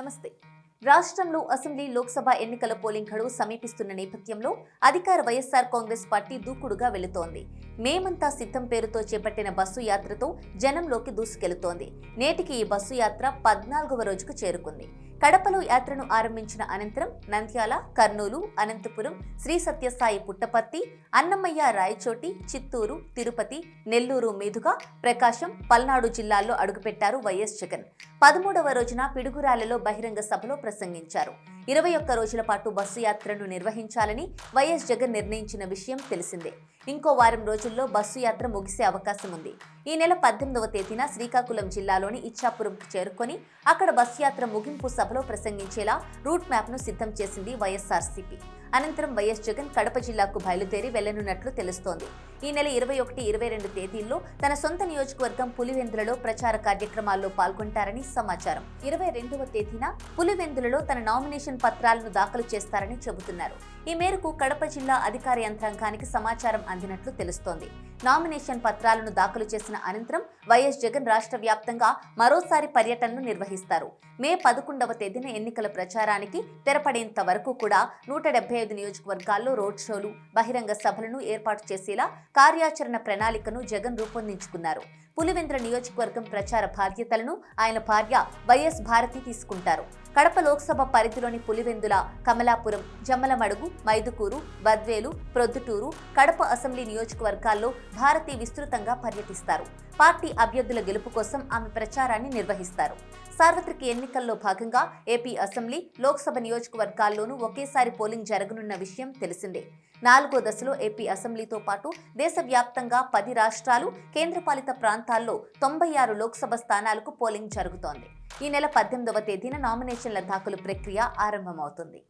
నమస్తే. రాష్ట్రంలో అసెంబ్లీ లోక్సభ ఎన్నికల పోలింగ్ గడువు సమీపిస్తున్న నేపథ్యంలో అధికార వైఎస్ఆర్ కాంగ్రెస్ పార్టీ దూకుడుగా వెళుతోంది. మేమంతా సిద్ధం పేరుతో చేపట్టిన బస్సు యాత్రతో జనంలోకి దూసుకెళుతోంది. నేటికి ఈ బస్సు యాత్ర పద్నాలుగవ రోజుకు చేరుకుంది. కడపలో యాత్రను ఆరంభించిన అనంతరం నంద్యాల కర్నూలు అనంతపురం శ్రీ సత్యసాయి పుట్టపర్తి అన్నమయ్య రాయచోటి చిత్తూరు తిరుపతి నెల్లూరు మీదుగా ప్రకాశం పల్నాడు జిల్లాల్లో అడుగుపెట్టారు వైఎస్ జగన్. పదమూడవ రోజున పిడుగురాలలో బహిరంగ సభలో ప్రసంగించారు. ఇరవై ఒక్క రోజుల పాటు బస్సు యాత్రను నిర్వహించాలని వైఎస్ జగన్ నిర్ణయించిన విషయం తెలిసిందే. ఇంకో వారం రోజుల్లో బస్సు యాత్ర ముగిసే అవకాశం ఉంది. ఈ నెల పద్దెనిమిదవ తేదీన శ్రీకాకుళం జిల్లాలోని ఇచ్చాపురంకు చేరుకొని అక్కడ బస్సు యాత్ర ముగింపు సభలో ప్రసంగించేలా రూట్ మ్యాప్ను సిద్ధం చేసింది వైఎస్ఆర్సీపీ. అనంతరం వైఎస్ జగన్ కడప జిల్లాకు బయలుదేరి వెళ్ళనున్నట్లు తెలుస్తోంది. ఈ నెల ఇరవై ఒకటి ఇరవై రెండు తేదీల్లో తన సొంత నియోజకవర్గం పులివెందులలో ప్రచార కార్యక్రమాల్లో పాల్గొంటారని సమాచారం. ఇరవై రెండవ తేదీన పులివెందులలో తన నామినేషన్ పత్రాలను దాఖలు చేస్తారని చెబుతున్నారు. ఈ మేరకు కడప జిల్లా అధికార యంత్రాంగానికి సమాచారం అందినట్లు తెలుస్తోంది. నామినేషన్ పత్రాలను దాఖలు చేసిన అనంతరం వైఎస్ జగన్ రాష్ట్ర వ్యాప్తంగా మరోసారి పర్యటనలు నిర్వహిస్తారు. మే పదకొండవ తేదీన ఎన్నికల ప్రచారానికి తెరపడేంత వరకు కూడా నూట డెబ్బై ఐదు నియోజకవర్గాల్లో రోడ్ షోలు బహిరంగ సభలను ఏర్పాటు చేసేలా కార్యాచరణ ప్రణాళికను జగన్ రూపొందించుకున్నారు. పులివెంద్ర నియోజకవర్గం ప్రచార బాధ్యతలను ఆయన భార్య వైఎస్ భారతి తీసుకుంటారు. కడప లోక్సభ పరిధిలోని పులివెందుల కమలాపురం జమ్మలమడుగు మైదుకూరు బద్వేలు ప్రొద్దుటూరు కడప అసెంబ్లీ నియోజకవర్గాల్లో భారతి విస్తృతంగా పర్యటిస్తారు. పార్టీ అభ్యర్థుల గెలుపు కోసం ఆమె ప్రచారాన్ని నిర్వహిస్తారు. సార్వత్రిక ఎన్నికల్లో భాగంగా ఏపీ అసెంబ్లీ లోక్సభ నియోజకవర్గాల్లోనూ ఒకేసారి పోలింగ్ జరగనున్న విషయం తెలిసిందే. నాలుగో దశలో ఏపీ అసెంబ్లీతో పాటు దేశవ్యాప్తంగా పది రాష్ట్రాలు కేంద్రపాలిత ప్రాంతాల్లో తొంభై ఆరు లోక్సభ స్థానాలకు పోలింగ్ జరుగుతోంది. ఈ నెల పద్దెనిమిదవ తేదీన నామినేషన్ల దాఖలు ప్రక్రియ ఆరంభమవుతుంది.